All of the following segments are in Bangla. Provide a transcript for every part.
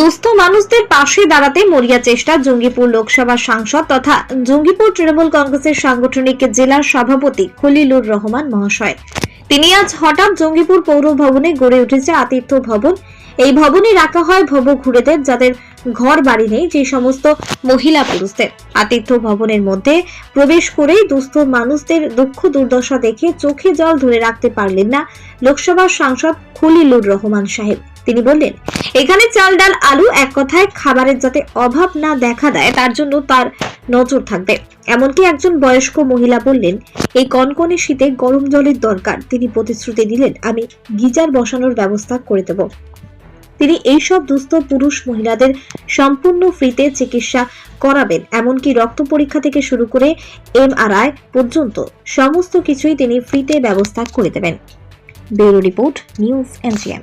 দুস্থ মানুষদের পাশে দাঁড়াতে মরিয়া চেষ্টা জঙ্গিপুর লোকসভা সাংসদ তথা জঙ্গিপুর তৃণমূল কংগ্রেসের সাংগঠনিক জেলা সভাপতি খলিলুর রহমান মহাশয়। তিনি আজ হঠাৎ জঙ্গিপুর পৌর ভবনে গড়ে উঠেছে আতিথ্য ভবন। এই ভবনে রাখা হয় ভবঘুরেদের যাদের ঘর বাড়ি নেই, যে সমস্ত মহিলা পুরুষদের। আতিথ্য ভবনের মধ্যে প্রবেশ করেই দুস্থ মানুষদের দুঃখ দুর্দশা দেখে চোখে জল ধরে রাখতে পারলেন না লোকসভার সাংসদ খলিলুর রহমান সাহেব। তিনি বললেন, এখানে চাল, ডাল, আলু এক কথায় খাবারের যাতে অভাব না দেখা দেয়, তার জন্য তার নজর থাকবে। এমনকি একজন বয়স্ক মহিলা বললেন, এই কনকনে শীতে গরম জলের দরকার। তিনি প্রতিশ্রুতি দিলেন, আমি গিজার বসানোর ব্যবস্থা করে দেব। তিনি এইসব দুস্থ পুরুষ মহিলাদের সম্পূর্ণ ফ্রিতে চিকিৎসা করাবেন, এমনকি রক্ত পরীক্ষা থেকে শুরু করে এমআরআই পর্যন্ত সমস্ত কিছুই তিনি ফ্রিতে ব্যবস্থা করে দেবেন। Bureau report, news NGM.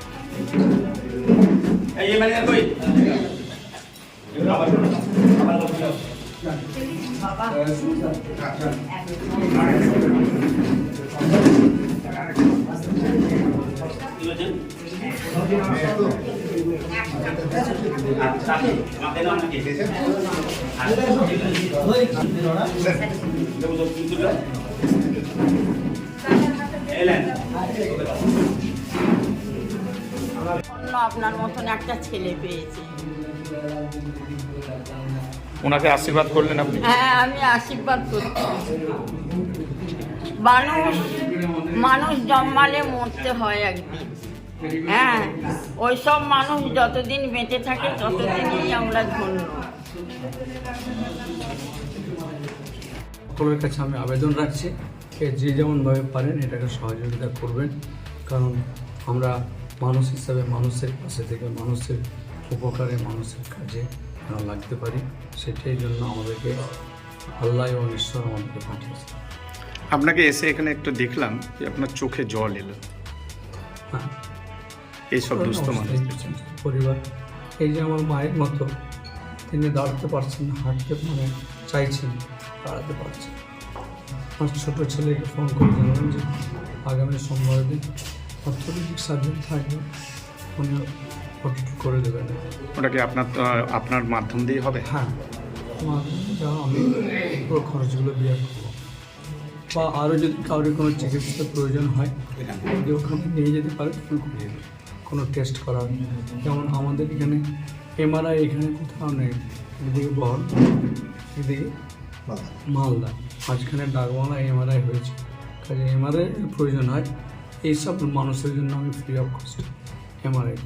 এই ম্যানেজার কই এগুলো অন্য আপনার মতন একটা ছেলে পেয়েছি। ওনাকে আশীর্বাদ করলেন আপনি? হ্যাঁ আমি আশীর্বাদ করছি। মানুষ মানুষ জন্মালে মরতে হয় একদিন। হ্যাঁ ওইসব মানুষ যতদিন বেঁচে থাকে ততদিনই আমরা ধন্য। সকলের কাছে আমি আবেদন রাখছি যে যে যেমনভাবে পারেন এটাকে সহযোগিতা করবেন কারণ আমরা মানুষ হিসাবে মানুষের পাশে থেকে মানুষের উপকারে মানুষের কাজে যেন লাগতে পারি। সেটাই জন্য আমাদেরকে আল্লাহ এবং ঈশ্বর আমাদেরকে পাঠিয়েছে। আপনাকে এসে এখানে একটু দেখলাম যে আপনার চোখে জল এলো। হ্যাঁ। এইসব দুস্থ জন্য। পরিবার। এই যে আমার মায়ের মতো তিনি দাঁড়াতে পারছেন হাঁটতে মানে চাইছেন দাঁড়াতে পারছেন আমার ছোটো ছেলেকে ফোন করে জানালেন যে আগামী সোমবার দিন অর্থনৈতিক সার্জন থাকবে উনি ওটি করে দেবেন। ওটাকে আপনার আপনার মাধ্যম দিয়ে হবে? হ্যাঁ আমি পুরো খরচগুলো বিয়ার করব বা আরও যদি কারোর কোনো চিকিৎসার প্রয়োজন হয় যদি ওখানে নিয়ে যেতে পারে তখন খুব ভালো। কোনো টেস্ট করার যেমন আমাদের এখানে এমআরআই এখানে কোথাও নেই এদিকে বল এদিকে মালদা। মাঝখানে ডাকবাংলা এমআরআই হয়েছে। কাজে এমআরআই প্রয়োজন হয় এইসব মানুষের জন্য আমি ফ্রি অফ কস্ট এমআরআই